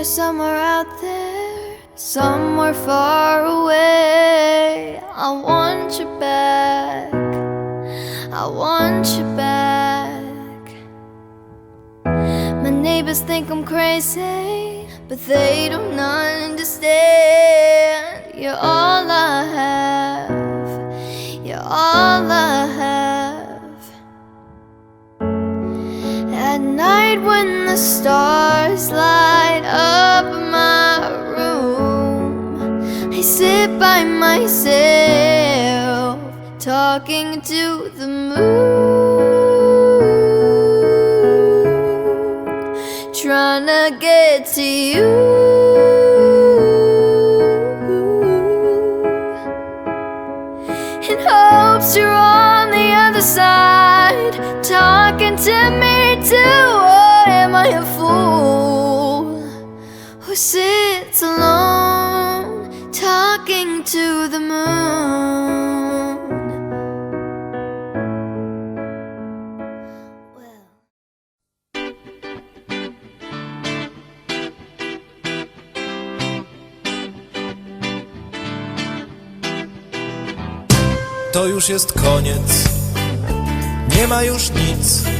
you're somewhere out there, somewhere far away. I want you back. I want you back. My neighbors think I'm crazy, but they don't understand. You're all I have. You're all I At night when the stars light up my room, I sit by myself talking to the moon, trying to get to you. In hopes you're on the other side, talking to me too. Or am I a fool who sits alone, talking to the moon? Well. To już jest koniec, nie ma już nic.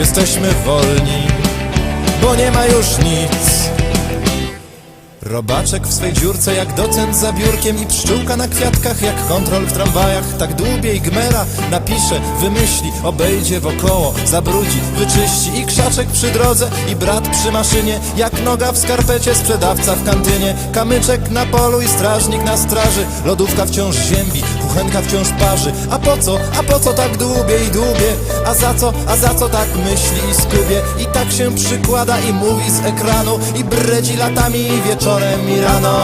Jesteśmy wolni, bo nie ma już nic. Robaczek w swej dziurce jak docent za biurkiem i pszczółka na kwiatkach jak kontrol w tramwajach. Tak dłubie i gmera napisze, wymyśli, obejdzie wokoło, zabrudzi, wyczyści i krzaczek przy drodze i brat przy maszynie. Jak noga w skarpecie, sprzedawca w kantynie. Kamyczek na polu i strażnik na straży. Lodówka wciąż ziębi, kuchenka wciąż parzy. A po co, a po co tak dłubie i dłubie? A za co, a za co tak myśli i skubie? I tak się przykłada i mówi z ekranu i bredzi latami i wieczorem i rano.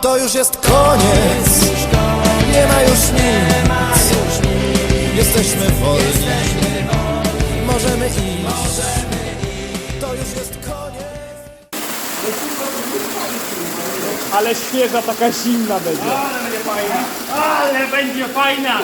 To już jest koniec, nie ma już nic. Jesteśmy wolni, możemy iść. To już jest koniec. Ale świeża, taka zimna będzie. Ale będzie fajna! Ale będzie fajna!